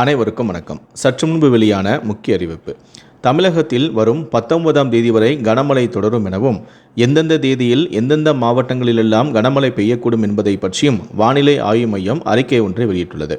அனைவருக்கும் வணக்கம். சற்று முன்பு வெளியான முக்கிய அறிவிப்பு. தமிழகத்தில் வரும் பத்தொன்பதாம் தேதி வரை கனமழை தொடரும் எனவும் எந்தெந்த தேதியில் எந்தெந்த மாவட்டங்களிலெல்லாம் கனமழை பெய்யக்கூடும் என்பதை பற்றியும் வானிலை ஆய்வு மையம் அறிக்கை ஒன்றை வெளியிட்டுள்ளது.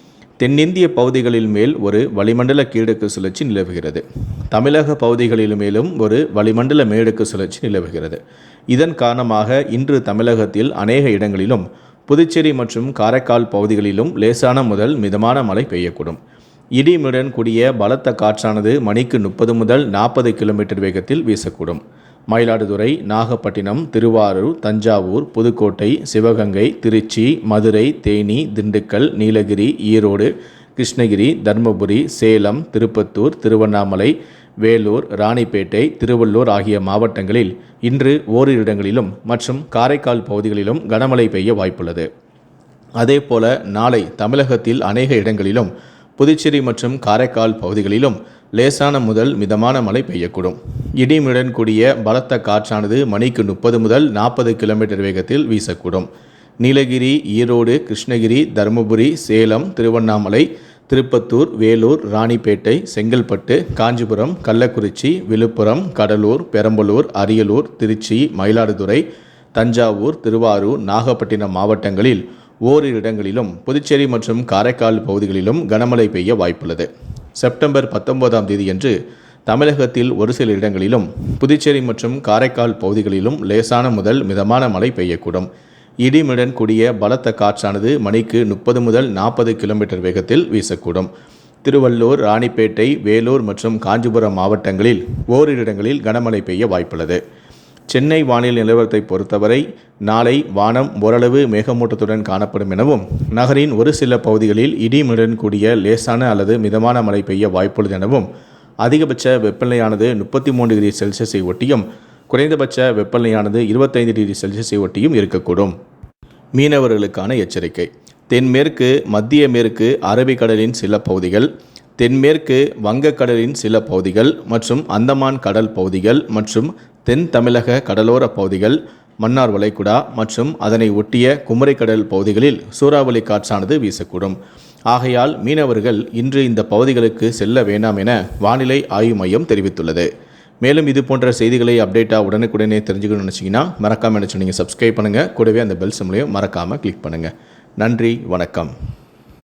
தென்னிந்திய பகுதிகளில் மேல் ஒரு வளிமண்டல கீழக்கு சுழற்சி நிலவுகிறது. தமிழக பகுதிகளில் மேலும் ஒரு வளிமண்டல மேடுக்கு சுழற்சி நிலவுகிறது. இதன் காரணமாக இன்று தமிழகத்தில் அநேக இடங்களிலும் புதுச்சேரி மற்றும் காரைக்கால் பகுதிகளிலும் லேசான முதல் மிதமான மழை பெய்யக்கூடும். இடிமுடன் கூடிய பலத்த காற்றானது மணிக்கு முப்பது முதல் நாற்பது கிலோமீட்டர் வேகத்தில் வீசக்கூடும். மயிலாடுதுறை நாகப்பட்டினம் திருவாரூர் தஞ்சாவூர் புதுக்கோட்டை சிவகங்கை திருச்சி மதுரை தேனி திண்டுக்கல் நீலகிரி ஈரோடு கிருஷ்ணகிரி தருமபுரி சேலம் திருப்பத்தூர் திருவண்ணாமலை வேலூர் ராணிப்பேட்டை திருவள்ளூர் ஆகிய மாவட்டங்களில் இன்று ஓரிரு இடங்களிலும் மற்றும் காரைக்கால் பகுதிகளிலும் கனமழை பெய்ய வாய்ப்புள்ளது. அதேபோல நாளை தமிழகத்தில் அநேக இடங்களிலும் புதுச்சேரி மற்றும் காரைக்கால் பகுதிகளிலும் லேசான முதல் மிதமான மழை பெய்யக்கூடும். இடிமுடன் கூடிய பலத்த காற்றானது மணிக்கு முப்பது முதல் நாற்பது கிலோமீட்டர் வேகத்தில் வீசக்கூடும். நீலகிரி ஈரோடு கிருஷ்ணகிரி தருமபுரி சேலம் திருவண்ணாமலை திருப்பத்தூர் வேலூர் ராணிப்பேட்டை செங்கல்பட்டு காஞ்சிபுரம் கள்ளக்குறிச்சி விழுப்புரம் கடலூர் பெரம்பலூர் அரியலூர் திருச்சி மயிலாடுதுறை தஞ்சாவூர் திருவாரூர் நாகப்பட்டினம் மாவட்டங்களில் ஓரிரு இடங்களிலும் புதுச்சேரி மற்றும் காரைக்கால் பகுதிகளிலும் கனமழை பெய்ய வாய்ப்புள்ளது. செப்டம்பர் பத்தொன்பதாம் தேதியன்று தமிழகத்தில் ஒரு சில இடங்களிலும் புதுச்சேரி மற்றும் காரைக்கால் பகுதிகளிலும் லேசான முதல் மிதமான மழை பெய்யக்கூடும். இடிமுடன் கூடிய பலத்த காற்றானது மணிக்கு முப்பது முதல் நாற்பது கிலோமீட்டர் வேகத்தில் வீசக்கூடும். திருவள்ளூர் ராணிப்பேட்டை வேலூர் மற்றும் காஞ்சிபுரம் மாவட்டங்களில் ஓரிரு இடங்களில் கனமழை பெய்ய வாய்ப்புள்ளது. சென்னை வானிலை நிலவரத்தை பொறுத்தவரை நாளை வானம் ஓரளவு மேகமூட்டத்துடன் காணப்படும் எனவும் நகரின் ஒரு சில பகுதிகளில் இடிமுடன் கூடிய லேசான அல்லது மிதமான மழை பெய்ய வாய்ப்புள்ளது எனவும் அதிகபட்ச வெப்பநிலையானது முப்பத்தி மூணு டிகிரி செல்சியஸை ஒட்டியும் குறைந்தபட்ச வெப்பநிலையானது இருபத்தைந்து டிகிரி செல்சியஸை ஒட்டியும் இருக்கக்கூடும். மீனவர்களுக்கான எச்சரிக்கை. தென்மேற்கு மத்திய மேற்கு அரபிக்கடலின் சில பகுதிகள் தென்மேற்கு வங்கக்கடலின் சில பகுதிகள் மற்றும் அந்தமான் கடல் பகுதிகள் மற்றும் தென் தமிழக கடலோர பகுதிகள் மன்னார் வளைகுடா மற்றும் அதனை ஒட்டிய குமரிக்கடல் பகுதிகளில் சூறாவளி காற்றானது வீசக்கூடும். ஆகையால் மீனவர்கள் இன்று இந்த பகுதிகளுக்கு செல்ல வேண்டாம் என வானிலை ஆய்வு மையம் தெரிவித்துள்ளது. மேலும் இது போன்ற செய்திகளை அப்டேட்டாக உடனுக்குடனே தெரிஞ்சுக்கணும்னு நினச்சிங்கன்னா மறக்காமல் நினச்சி நீங்கள் சப்ஸ்கிரைப் பண்ணுங்கள் கூடவே அந்த பெல் சிம்லையும் மறக்காமல் கிளிக் பண்ணுங்கள் நன்றி வணக்கம்.